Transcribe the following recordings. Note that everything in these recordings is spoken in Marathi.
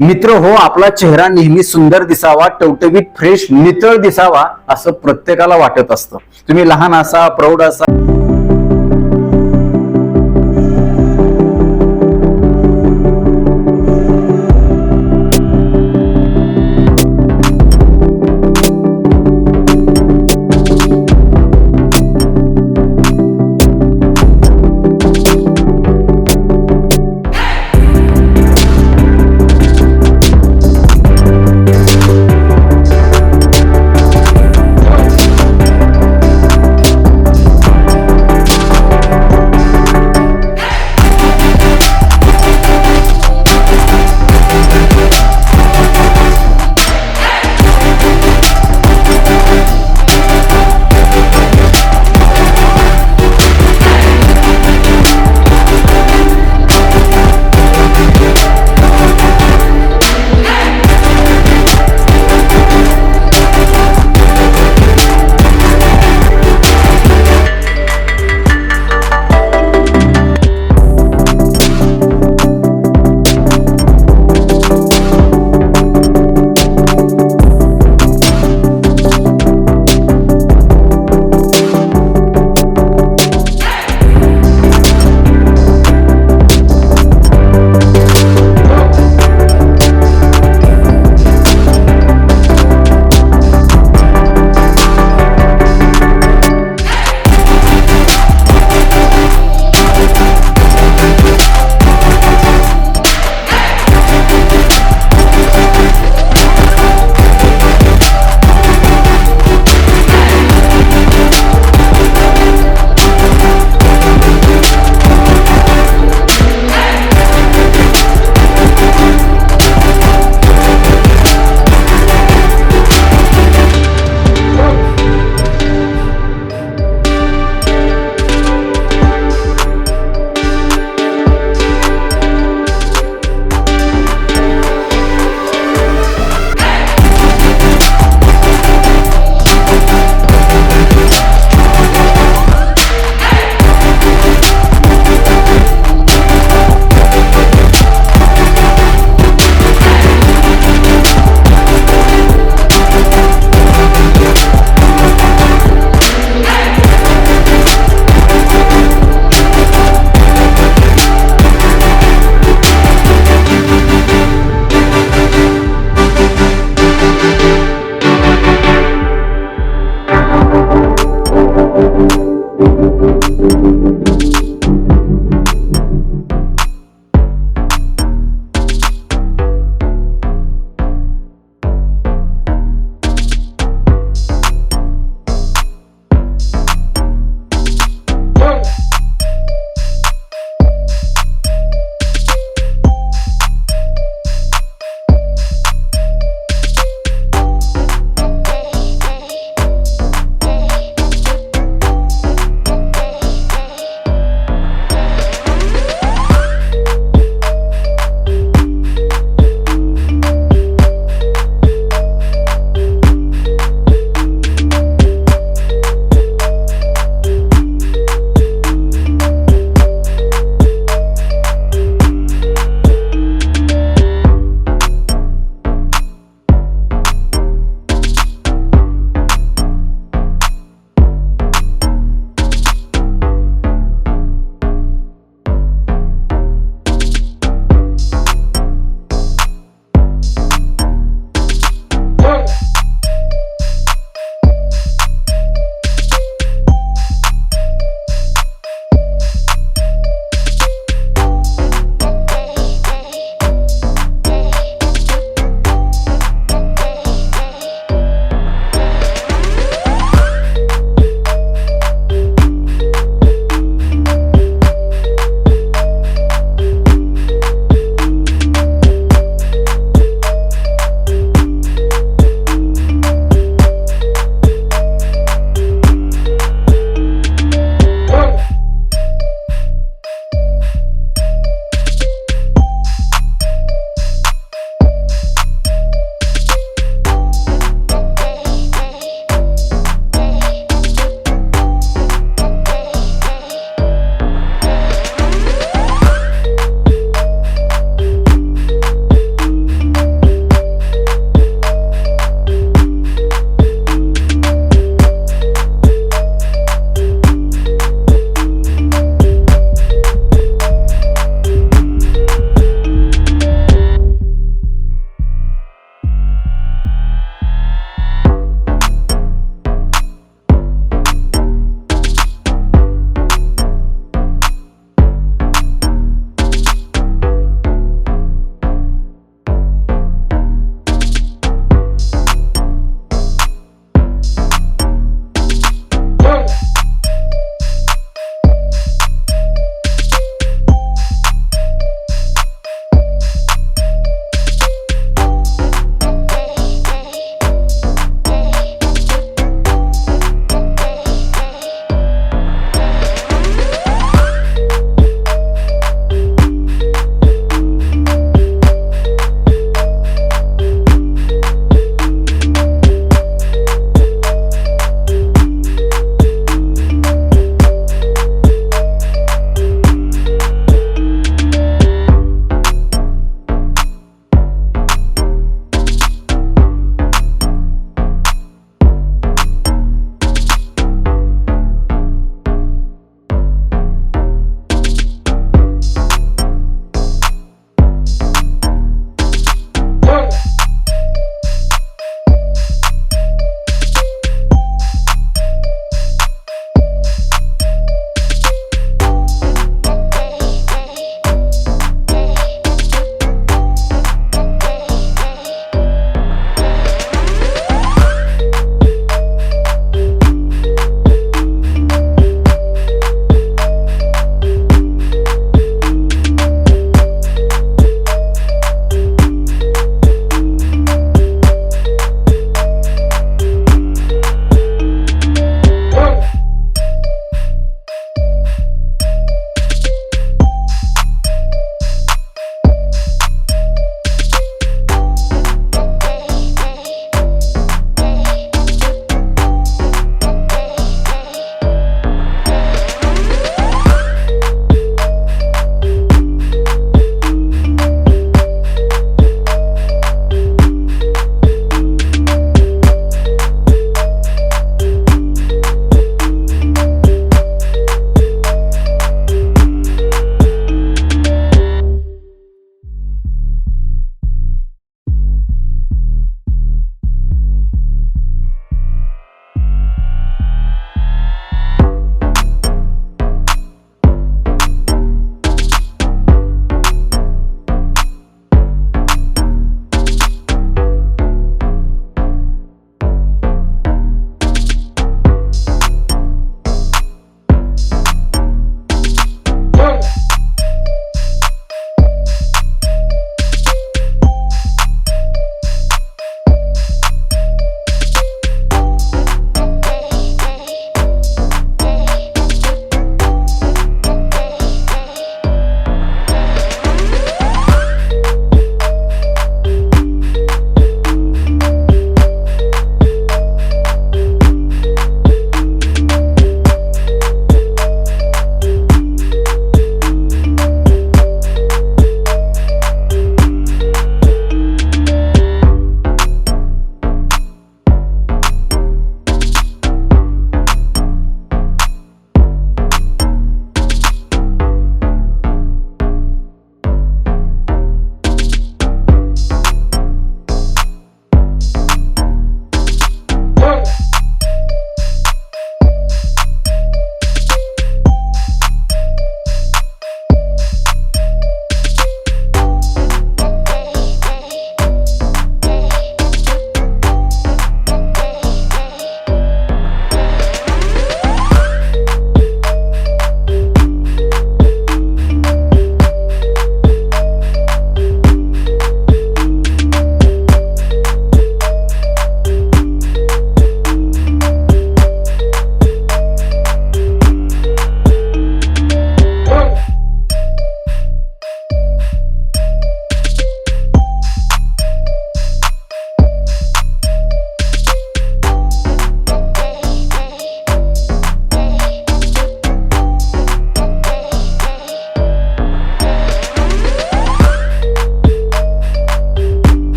मित्र हो आपला चेहरा नेहमी सुंदर दिसावा टवटवीत फ्रेश नितळ दिसावा असं प्रत्येकाला वाटत असतं. तुम्ही लहान असा प्रौढ असा.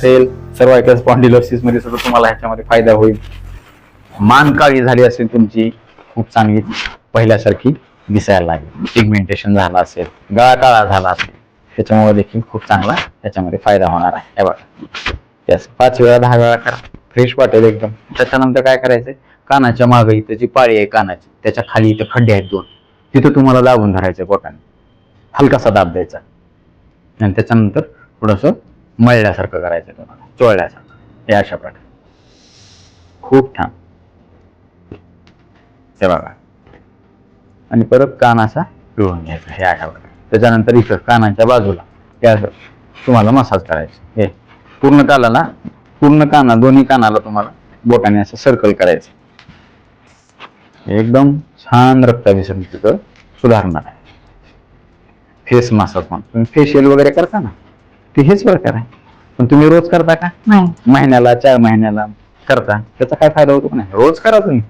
असेल सर्वायकल स्पॉन्डिलोसिसमध्ये सुद्धा तुम्हाला ह्याच्यामध्ये फायदा होईल. मान काळी झाली असेल तुमची खूप चांगली पहिल्यासारखी दिसायला लागेल. पिगमेंटेशन झालं असेल गळा काळा झाला असेल त्याच्यामुळे देखील खूप चांगला त्याच्यामध्ये फायदा होणार आहे. हे बघा. यस पाच वेळा दहा वेळा करा. फ्रेश वाटेल एकदम. त्याच्यानंतर काय करायचं कानाच्या मागे इथं जी पाळी आहे कानाची त्याच्याखाली इथं खड्डे आहेत दोन. तिथं तुम्हाला दाबून धरायचं बोटाने हलकासा दाब द्यायचा. आणि त्याच्यानंतर थोडंसं मळल्यासारखं करायचं तुम्हाला चोळल्यासारखं. हे अशा प्रकारे. खूप छान. ते बघा. आणि परत कान असा पिळून घ्यायचा. हे अशा प्रकारे. त्याच्यानंतर इथं कानाच्या बाजूला. हे असं तुम्हाला मसाज करायचं. हे पूर्ण कानाला पूर्ण काना दोन्ही कानाला तुम्हाला बोटाने असं सर्कल करायचं. एकदम छान रक्ताभिसरण तिथं सुधारणार आहे. फेस मसाज म्हणून. तुम्ही फेशियल वगैरे करता ना? ते हेच प्रकार आहे पण तुम्ही रोज करता का? नाही. महिन्याला चार महिन्याला करता. त्याचा काय फायदा होतो नाही? रोज करा तुम्ही.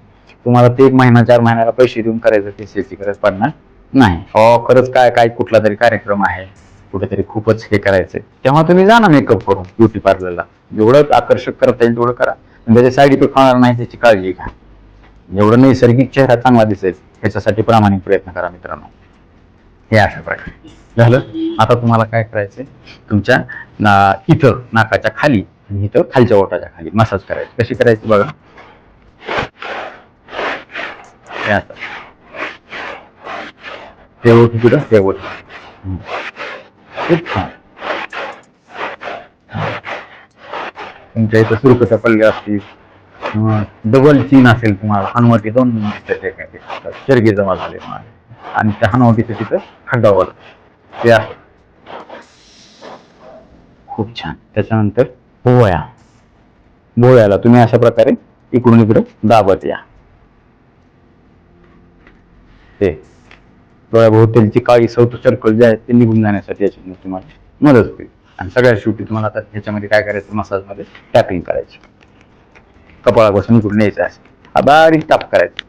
तुम्हाला ते एक महिना चार महिन्याला पैसे देऊन करायचं फेशियलची गरज पडणार नाही. हो खरंच काय काय कुठला तरी कार्यक्रम आहे. कुठेतरी खूपच हे करायचंय. तेव्हा तुम्ही जा ना मेकअप करून ब्युटी पार्लरला जेवढं आकर्षक करता येईल तेवढं करा. पण त्याचे साईड इफेक्ट होणार नाही त्याची काळजी घ्या. जेवढं नैसर्गिक चेहरा चांगला दिसेल ह्याच्यासाठी प्रामाणिक प्रयत्न करा मित्रांनो. हे अशा प्रकारे. झालं. आता तुम्हाला काय करायचंय? तुमच्या ना इथं नाकाच्या खाली आणि इथं खालच्या ओटाच्या खाली मसाज करायची. कशी करायची बघा. हे असं ओठ ओठ. खूप छान. तुमच्या इथं सुरकत्या पडल्या असतील. डबल चीन असेल तुम्हाला हनुवटी दोन चरगी जमा झाले आणि त्या हनुवटीचं तिथं खड्डावर या. खूप छान. त्याच्यानंतर भोवया भोवयाला तुम्ही अशा प्रकारे इकडून इकडे दाबत या. ते डोळ्याभोवतालची काळी सौथ सर्कल जे आहेत ते निघून जाण्यासाठी याच्यामध्ये तुम्हाला मदत होईल. आणि सगळ्यात शेवटी तुम्हाला आता ह्याच्यामध्ये काय करायचं? मसाजमध्ये टॅपिंग करायचं. कपाळापासून इकडून यायचं असं बारीक टाप करायचं.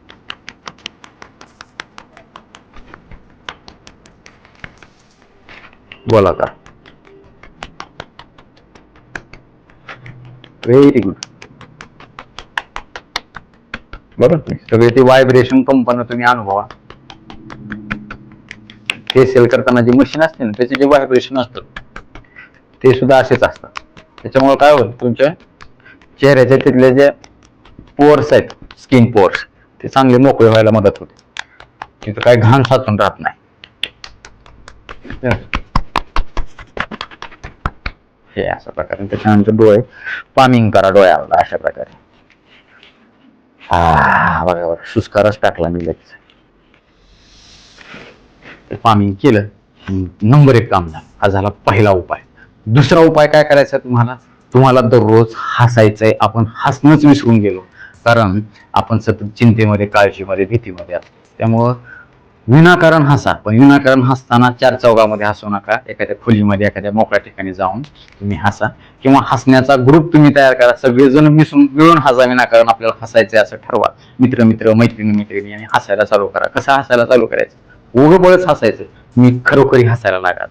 गोलाकार व्हेरी गुड बरोबर? सगळे ते व्हायब्रेशन कंपन तुम्ही अनुभवा. फेशियल करताना जे मशीन असते ना त्याचे जे व्हायब्रेशन असतात ते सुद्धा असेच असतात. त्याच्यामुळे काय होतं तुमच्या चेहऱ्याच्या तिथले जे पोअर्स आहेत स्किन पोअर्स ते चांगले मोकळे व्हायला मदत होते. तिथं काय घाण साचून राहत नाही. हे अशा प्रकारे त्याच्यानंतर डोळे पामिंग करा डोळ्याला अशा प्रकारे. हा बघा बघा सुस्कारच टाकला मी लगेच. पामिंग केलं. नंबर एक काम झालं. हा झाला पहिला उपाय. दुसरा उपाय काय करायचा तुम्हाला? तुम्हाला दररोज हसायचंय. आपण हसणंच विसरून गेलो. कारण आपण सतत चिंतेमध्ये काळजीमध्ये भीतीमध्ये असतो त्यामुळं विनाकारण हसा. पण विनाकारण हसताना चार चौघामध्ये हसू नका. एखाद्या खोलीमध्ये एखाद्या मोकळ्या ठिकाणी जाऊन तुम्ही हसा. किंवा हसण्याचा ग्रुप तुम्ही तयार करा. सगळेजण मिसळून मिळून हसा. विनाकारण आपल्याला हसायचं असं ठरवा. मित्र मित्र मैत्रिणी मैत्रिणी आणि हसायला चालू करा. कसं हसायला चालू करायचं? उघं बळच हसायचं. मी खरोखरी हसायला लागा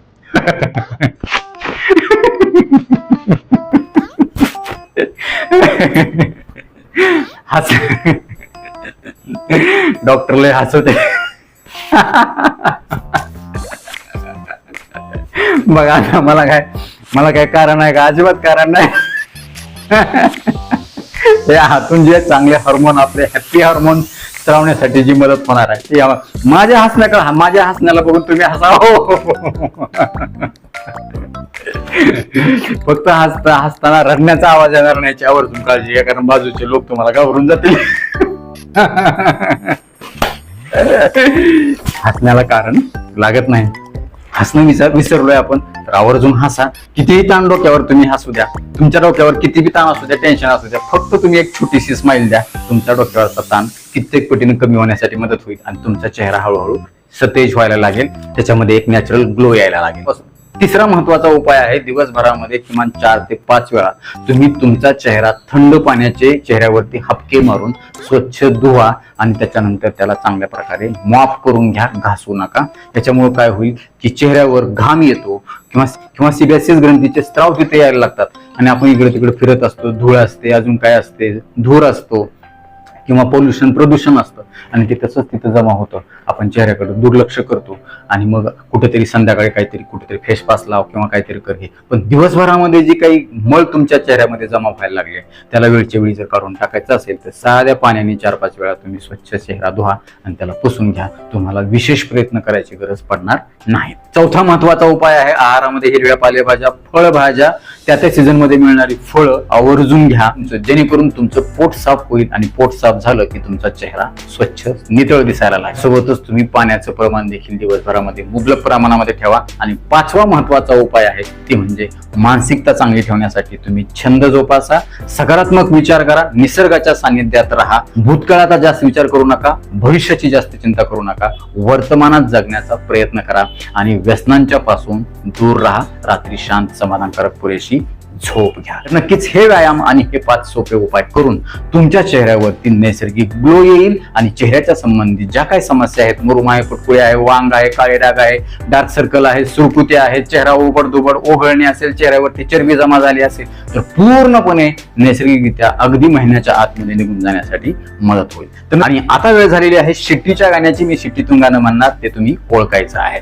हस. डॉक्टर लय हसवते. बघा आता मला काय मला काय कारण आहे का? अजिबात कारण नाही. हे हातून जे चांगले हार्मोन आपले हॅपी हार्मोन श्रावण्यासाठी जी मदत होणार आहे ती माझ्या हसण्याकडे माझ्या हसण्याला बघून तुम्ही हसा हो फक्त हसता हसताना रडण्याचा आवाज येणार नाही याची आवर्जून काळजी घ्या कारण बाजूचे लोक तुम्हाला घाबरून जातील. हसण्याला कारण लागत नाही. हसणं विसर विसरलोय आपण तर आवर्जून हसा. कितीही ताण डोक्यावर तुम्ही हसू द्या. तुमच्या डोक्यावर कितीही ताण असू द्या टेन्शन असू द्या फक्त तुम्ही एक छोटीशी स्माइल द्या. तुमच्या डोक्यावरचा ताण कित्येक पटीने कमी होण्यासाठी मदत होईल आणि तुमचा चेहरा हळूहळू सतेज व्हायला लागेल. त्याच्यामध्ये एक नॅचरल ग्लो यायला लागेल. बस तिसरा महत्त्वाचा उपाय आहे दिवसभरामध्ये किमान चार ते पाच वेळा तुम्ही तुमचा चेहरा थंड पाण्याचे चेहऱ्यावरती हपके मारून स्वच्छ धुवा आणि त्याच्यानंतर त्याला चांगल्या प्रकारे माफ करून घ्या घासू नका. त्याच्यामुळे काय होईल की चेहऱ्यावर घाम येतो किंवा किंवा सिबॅसिस ग्रंथीचे स्त्राव तिथे यायला लागतात. आणि आपण इकडे तिकडे फिरत असतो धूळ असते अजून काय असते धूर असतो. किंवा पोल्युशन प्रदूषण असतं. आणि ते तसंच तिथं जमा होतं. आपण चेहऱ्याकडे दुर्लक्ष करतो. आणि मग कुठेतरी संध्याकाळी काहीतरी कुठेतरी फेस पास लाव किंवा काहीतरी कर हे. पण दिवसभरामध्ये जी काही मळ तुमच्या चेहऱ्यामध्ये जमा व्हायला लागले त्याला वेळच्या वेळी जर काढून टाकायचं असेल तर साध्या पाण्याने चार पाच वेळा तुम्ही स्वच्छ चेहरा धुवा आणि त्याला पुसून घ्या. तुम्हाला विशेष प्रयत्न करायची गरज पडणार नाही. चौथा महत्त्वाचा उपाय आहे आहारामध्ये हिरव्या पालेभाज्या फळभाज्या त्या त्या सीझनमध्ये मिळणारी फळं आवर्जून घ्या. जेणेकरून तुमचं पोट साफ होईल आणि पोट साफ झालं की तुमचा चेहरा स्वच्छ नितळ दिसायला लागेल. सोबतच तुम्ही पाण्याचं प्रमाण देखील दिवसभरामध्ये मुबलक प्रमाणामध्ये ठेवा. आणि पाचवा महत्त्वाचा उपाय आहे ती म्हणजे मानसिकता चांगली ठेवण्यासाठी तुम्ही छंद जोपासा. सकारात्मक विचार करा निसर्गाच्या सानिध्यात राहा. भूतकाळाचा जास्त विचार करू नका भविष्याची जास्त चिंता करू नका. वर्तमानात जगण्याचा प्रयत्न करा आणि व्यसनांच्या पासून दूर राहा. रात्री शांत समाधानकारक पुरेशी झोप घ्या. नक्कीच हे व्यायाम आणि हे पाच सोपे उपाय करून तुमच्या चेहऱ्यावरती नैसर्गिक ग्लो येईल आणि चेहऱ्याच्या संबंधित ज्या काही समस्या आहेत मुरुम आहे पुटकुळे आहे वांग आहे काळे डाग आहे डार्क सर्कल आहे सुरकुते आहे चेहरा उबड दुबड ओघळणे असेल चेहऱ्यावरती चरबी जमा झाली असेल तर पूर्णपणे नैसर्गिकरित्या अगदी महिन्याच्या आतमध्ये निघून जाण्यासाठी मदत होईल. तर आणि आता वेळ झालेली आहे शिट्टीच्या गाण्याची. मी शिट्टीतून गाणं म्हणणार ते तुम्ही ओळखायचं आहे.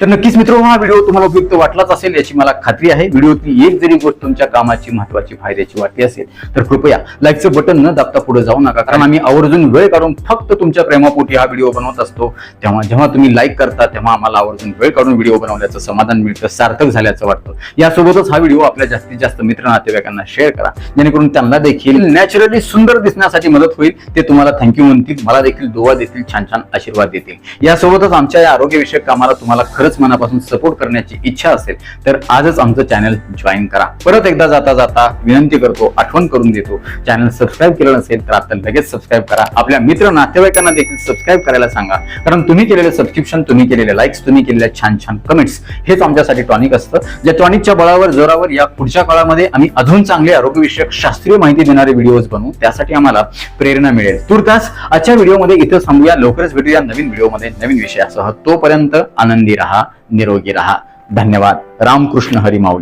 तर नक्कीच मित्र हा व्हिडिओ तुम्हाला उपयुक्त वाटलाच असेल याची मला खात्री आहे. व्हिडिओतली एक जरी गोष्ट तुमच्या कामाची महत्वाची फायद्याची वाटली असेल तर कृपया लाईकचं बटन न दाबता पुढे जाऊ नका. कारण आम्ही आवर्जून वेळ काढून फक्त तुमच्या प्रेमापोटी हा व्हिडिओ बनवत असतो. तेव्हा जेव्हा तुम्ही लाईक करता तेव्हा आम्हाला आवर्जून वेळ काढून व्हिडिओ बनवल्याचं समाधान मिळतं सार्थक झाल्याचं वाटतं. यासोबतच हा व्हिडिओ आपल्या जास्तीत जास्त मित्र नातेवाईकांना शेअर करा. जेणेकरून त्यांना देखील नॅचरली सुंदर दिसण्यासाठी मदत होईल. ते तुम्हाला थँक्यू म्हणतील. मला देखील दुवा देतील छान छान आशीर्वाद देतील. यासोबतच आमच्या या आरोग्यविषयक कामाला तुम्हाला खरंच मनापासून सपोर्ट करण्याची इच्छा असेल तर आजच आमचं चॅनल जॉईन करा. परत एकदा जाता जाता विनंती करतो आठवण करून देतो. चॅनल सबस्क्राईब केलं नसेल तर आता लगेच सबस्क्राईब करा. आपल्या मित्र नातेवाईकांना देखील सबस्क्राईब करायला सांगा. कारण तुम्ही केलेलं सबस्क्रिप्शन तुम्ही केलेले लाईक्स तुम्ही केलेल्या छान छान कमेंट्स हेच आमच्यासाठी टॉनिक असतं. ज्या टॉनिकच्या बळावर जोरावर या पुढच्या काळामध्ये आम्ही अजून चांगले आरोग्यविषयक शास्त्रीय माहिती देणारे व्हिडिओज बनवू. त्यासाठी आम्हाला प्रेरणा मिळेल. तुर्तास आजच्या व्हिडिओमध्ये इथं थांबूया. लवकरच भेटूया नवीन व्हिडिओमध्ये नवीन विषयासह. तोपर्यंत आनंदी राहा निरोगी राहा। धन्यवाद। रामकृष्ण हरी माऊली